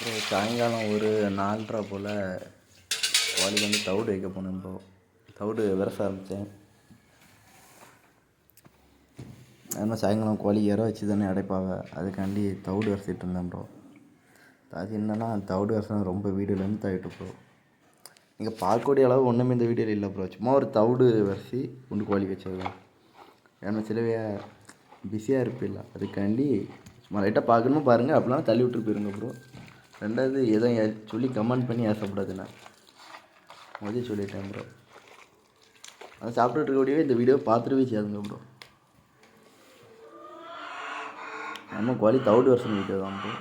அப்புறம் சாயங்காலம் ஒரு நாலரை போல் கோழிக்கு வந்து தவிடு வைக்க போனேன் ப்ரோ தவிடு விரச ஆரம்பித்தேன் அதனால் சாயங்காலம் கோழி இற வச்சு தானே அடைப்பாங்க அதுக்காண்டி தவிடு விரசிட்டு இருந்தேன் ப்ரோ அது என்னென்னா தவிடு விரசம் ரொம்ப வீடு லென்த் ஆகிட்டு ப்ரோ நீங்கள் பார்க்கக்கூடிய அளவு ஒன்றுமே இந்த வீடியோவில் இல்லை ப்ரோ சும்மா ஒரு தவிடு விரசி குண்டு கோழி வச்சிருக்கேன் ஏன்னா சிலவே பிஸியாக இருப்பில்ல. அதுக்காண்டி சும்மா லைட்டாக பார்க்கணுமோ பாருங்கள் அப்படிலாம் தள்ளி விட்டு போயிருங்க ப்ரோ ரெண்டாவது எதுவும் சொல்லி கமெண்ட் பண்ணி ஆசைப்படாதுண்ணா மதியம் சொல்லிட்டேன் ப்ரோ அதை சாப்பிட்டுட்டு இருக்கக்கூடியவே இந்த வீடியோ பார்த்துட்டு சேருங்க ப்ரோ நம்ம குவாலி தவிடு வருஷம் வீடியோ தான் ப்ரோ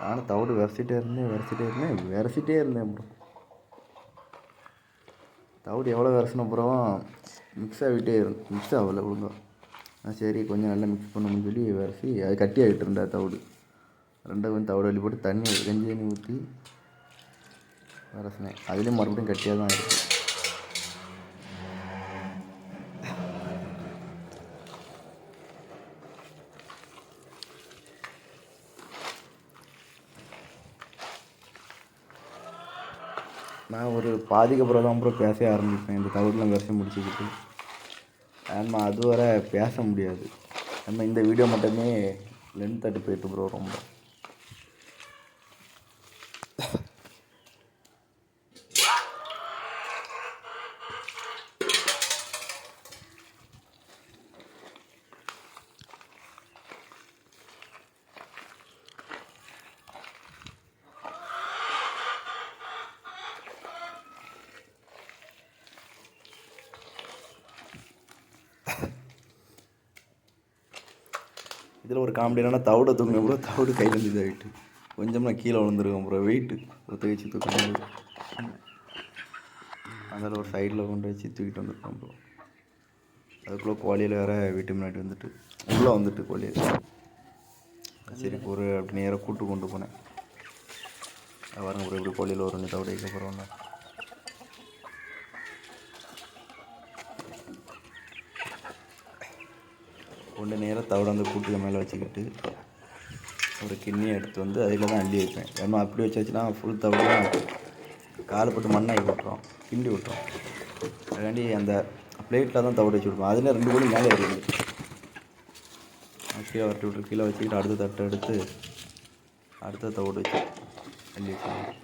நானும் தவிடு விரசிட்டே இருந்தேன் விரசிட்டே இருந்தேன் விரசிட்டே இருந்தேன் ப்ரோ தவிடு எவ்வளோ விரசணும் ப்ரோ மிக்ஸ் ஆகிட்டே இருந்து மிக்ஸ் ஆகலை ஒழுங்காக சரி கொஞ்சம் நல்லா மிக்ஸ் பண்ணணும்னு சொல்லி வரைச்சி அது கட்டி ஆகிட்டு இருந்தா தவிடு. ரெண்டாவது வந்து தவிடு அள்ளி போட்டு தண்ணி கஞ்சி தண்ணி ஊற்றி விரசினேன் அதுலேயும் மறுபடியும் கட்டியாக தான் இருக்குது நான் ஒரு பாதிக்கு அப்புறம் தான் அப்புறம் பேச ஆரம்பிப்பேன் இந்த தகவலாம் பேச முடிச்சுக்கிட்டு. நம்ம அதுவரை பேச முடியாது. நம்ம இந்த வீடியோ மட்டுமே லென்த் தட்டி போயிட்டு ப்ரோ ரொம்ப. இதில் ஒரு காமெடி தவிட தூக்கின ப்ரோ. தவிடு கையில் இருந்து இதாகிட்டு. கொஞ்சம் நான் கீழே விழுந்துருக்கேன் ப்ரோ. வெயிட்டு ஒருத்த வச்சு தூக்கணும் அதில் ஒரு சைடில் கொண்டு வச்சு தூக்கிட்டு வந்துருக்கோம் ப்ரோ. அதுக்குள்ளே கோழியில் வேற வீட்டு முன்னாடி வந்துட்டு உள்ளே வந்துட்டு கோழியில் சரி ஒரு அப்படி நேராக கூட்டு கொண்டு போனேன். அது பாருங்க ப்ரோ இப்படி கோழியில் ஒரு ரெண்டு தவிட வைக்க கொண்டு நேராக தவிட அந்த கூட்டுக்கு மேலே வச்சுக்கிட்டு ஒரு கிண்ணியை எடுத்து வந்து அதில் தான் அள்ளி வைப்பேன். ஏன்னா அப்படி வச்சாச்சுன்னா ஃபுல் தவிட காலை போட்டு மண்ணாகி விட்டுறோம் கிண்டி விட்டுரும். அதுக்காண்டி அந்த பிளேட்டில் தான் தவிட வச்சு விடுவோம் அதில் ரெண்டு கோடி மேலே இருக்குது கீழே வரட்டி விட்டு கீழே வச்சுக்கிட்டு அடுத்த தட்டை எடுத்து அடுத்த தவிட வச்சு அள்ளி வச்சுருவோம்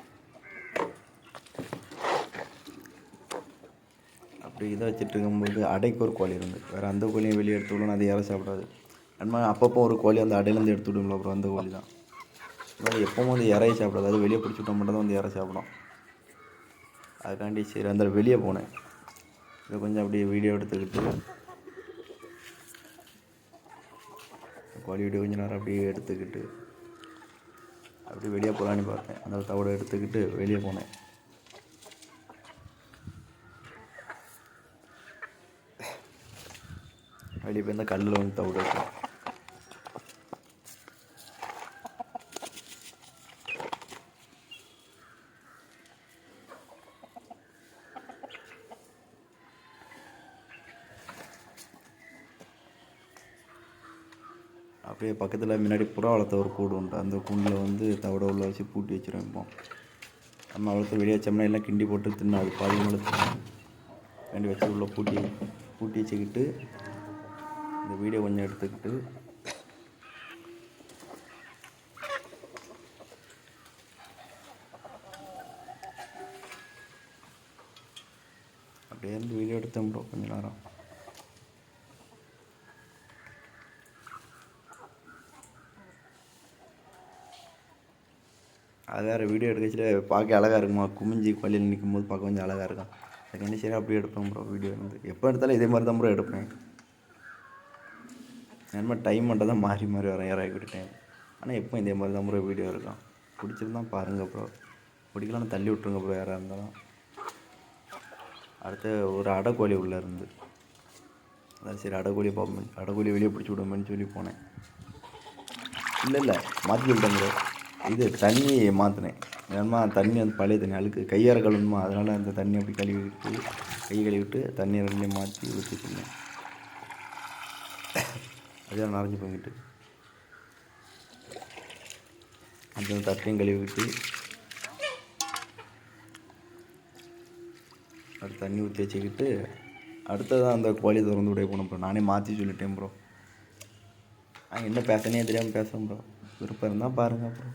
அப்படி இதை வச்சுட்டு இருக்கும்போது அடைக்கு ஒரு கோழி இருந்து. வேறு அந்த கோழியும் வெளியே எடுத்து விடணும் அது யாரும் சாப்பிடாது. நம்ம அப்பப்போ ஒரு கோழி அந்த அடையிலேருந்து எடுத்து விடுங்களா அப்புறம் அந்த கோழி தான். அது எப்பவும் வந்து இறைய சாப்பிடாது. அது வெளியே பிடிச்சி விட்டா மட்டும் தான் வந்து இறை சாப்பிடும். அதுக்காண்டி சரி அந்த வெளியே போனேன். இதை கொஞ்சம் அப்படியே வீடியோ எடுத்துக்கிட்டு கோழி வீடியோ கொஞ்சம் நேரம் அப்படியே எடுத்துக்கிட்டு அப்படியே வெளியே போகலான்னு பார்த்தேன். அந்த தவிட எடுத்துக்கிட்டு வெளியே போனேன். வெளியே போய் இந்த கல்லில் வந்து தவிட அப்படியே பக்கத்தில் முன்னாடி புறா வளர்த்த ஒரு கூடு உண்டு அந்த கூண்டில் வந்து தவிட உள்ள வச்சு பூட்டி வச்சிருவோம் நம்ம வளர்த்து வெளியே வச்சோம்னா எல்லாம் கிண்டி போட்டு தின்னு அது பாதி வளர்த்து ரெண்டு வச்சு உள்ள பூட்டி பூட்டி வச்சுக்கிட்டு இந்த வீடியோ கொஞ்சம் எடுத்துக்கிட்டு. அப்படியே இருந்து வீடியோ எடுத்தேன் ப்ரோ கொஞ்ச நேரம். அது வேறு வீடியோ எடுக்கச்சில பார்க்க அழகாக இருக்குமா? குமிஞ்சி பள்ளியில் நிற்கும் போது பார்க்க கொஞ்சம் அழகாக இருக்கும் அதுக்காண்டி சரி அப்படியே எடுப்பேன் ப்ரோ வீடியோ வந்து. எப்போ எடுத்தாலும் இதே மாதிரி தான் ப்ரோ எடுப்பேன். என்ன டைம் மட்டும் தான் மாறி மாறி வரேன் யாராவது விட்டு டைம் ஆனால் எப்போ இதே மாதிரி தான் ப்ரோ வீடியோ இருக்கும். பிடிச்சிருந்தா பாருங்கள் ப்ரோ பிடிக்கலன்னா தள்ளி விட்ருங்க ப்ரோ யாராக இருந்தாலும். அடுத்து ஒரு அடைக்கோழி உள்ளே இருந்து. அதான் சரி அடைக்கோழி பார்ப்போம். அடைக்கோழி வெளியே பிடிச்சி விடுவோம்னு சொல்லி போனேன். இல்லை இல்லை மாற்றி விட்டேன் ப்ரோ இது தண்ணி மாற்றினேன் ஏன்னா தண்ணி வந்து பழைய தண்ணி. அழுக்கு கையார கழுவணுமா அதனால் அந்த தண்ணி அப்படி கழுவி விட்டு கை கழுவிட்டு தண்ணி ரெண்டு மாற்றி ஊற்றிட்டுருந்தேன் அதே நிறைஞ்சு போய்கிட்டு அந்த தட்டையும் கழுவிட்டு அடுத்து தண்ணி ஊற்றி வச்சுக்கிட்டு அடுத்ததான் அந்த கோழி திறந்து விட போனோம் ப்ரோ நானே மாற்றி சொல்லிட்டேன் ப்ரோ நான் என்ன பேசனே தெரியாமல் பேசுகிறேன் ப்ரோ விருப்பம் இருந்தால் பாருங்கள் ப்ரோ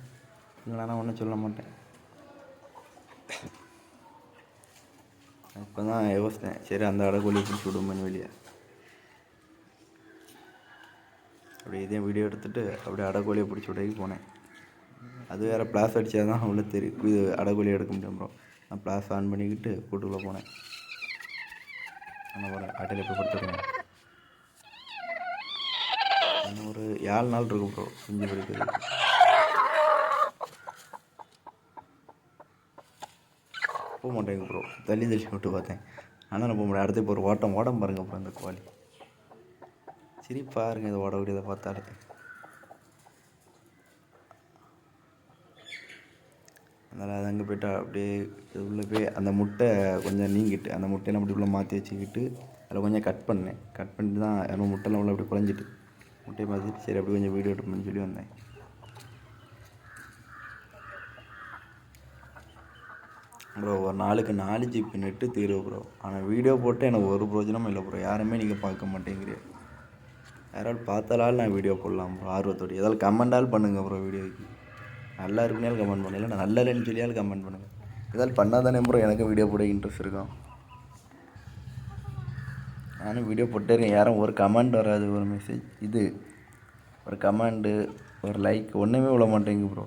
இல்லைனா நான் ஒன்றும் சொல்ல மாட்டேன். இப்போ தான் யோசித்தேன் சரி அந்த அடக்கோழி பிடிச்சி விடுமேன்னு வெளியே. அப்படியே இதே வீடியோ எடுத்துகிட்டு அப்படியே அடகோலியை பிடிச்சி விடைக்கு போனேன். அது வேறு பிளாஸ் அடித்தா தான் உள்ள தெரியும் இது அடகோலியை எடுக்க முடியும் ப்ரோ நான் பிளாஸ் ஆன் பண்ணிக்கிட்டு கூட்டுக்குள்ளே போனேன். ஆனால் ஒரு ஆட்டையில் போய் கொடுத்துருக்கேன் இன்னும் ஒரு ஏழு நாள் இருக்கும் ப்ரோ குஞ்சு பிடிக்கிறது போக மாட்டேங்க ப்ரோ தள்ளி தள்ளி விட்டு பார்த்தேன். ஆனால் நான் போக முடியாது அடுத்து இப்போ ஒரு ஓட்டம் ஓடம் பாருங்க ப்ரோ இந்த கோழி சரி இதை இது ஓடக்கூடியதை பார்த்தாலே. அதனால் அது அங்கே போய்ட்டா அப்படியே உள்ளே போய் அந்த முட்டை கொஞ்சம் நீங்கிட்டு அந்த முட்டையெல்லாம் அப்படி உள்ளே மாற்றி வச்சுக்கிட்டு அதில் கொஞ்சம் கட் பண்ணேன். கட் பண்ணிட்டு தான் நம்ம முட்டைலாம் உள்ள அப்படி குழஞ்சிட்டு முட்டையை பார்த்துட்டு சரி அப்படி கொஞ்சம் வீடியோ எடுப்போம்னு சொல்லி வந்தேன். ப்ரோ ஒரு நாளுக்கு நாலு ஜிபி நெட்டு தீர்வு ப்ரோ ஆனால் வீடியோ போட்டு எனக்கு ஒரு பிரோஜனமும் இல்லை ப்ரோ யாருமே நீங்கள் பார்க்க மாட்டேங்கிறீங்க. யாராவது பார்த்தாலும் நான் வீடியோ போடலாம் ப்ரோ ஆர்வத்தோடு. ஏதாவது கமெண்டால் பண்ணுங்கள் ப்ரோ வீடியோக்கு நல்லா இருக்குனாலும் கமெண்ட் பண்ணல நான் நல்லா இல்லைன்னு சொல்லியாலும் கமெண்ட் பண்ணுங்கள் ஏதாவது பண்ணால் தானே ப்ரோ எனக்கு வீடியோ போட இன்ட்ரெஸ்ட் இருக்கும். நானும் வீடியோ போட்டுருக்கேன் யாரும் ஒரு கமெண்ட் வராது ஒரு மெசேஜ் இது ஒரு கமெண்டு ஒரு லைக் ஒன்றுமே விட மாட்டேங்க ப்ரோ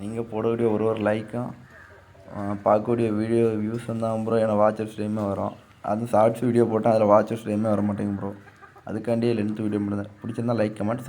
நீங்கள் போட வீடியோ ஒரு ஒரு லைக்கும் பார்க்கக்கூடிய வீடியோ வியூஸ் தான் ப்ரோ எனக்கு வாட்சர்ஸ் டைமே வரும். அதுவும் ஷார்ட்ஸ் வீடியோ போட்டால் அதில் வாட்சர்ஸ் டைமே வர மாட்டேங்குது ப்ரோ அதுக்காண்டியே லென்த் வீடியோ மட்டும் தான் பிடிச்சிருந்தா லைக் கமெண்ட்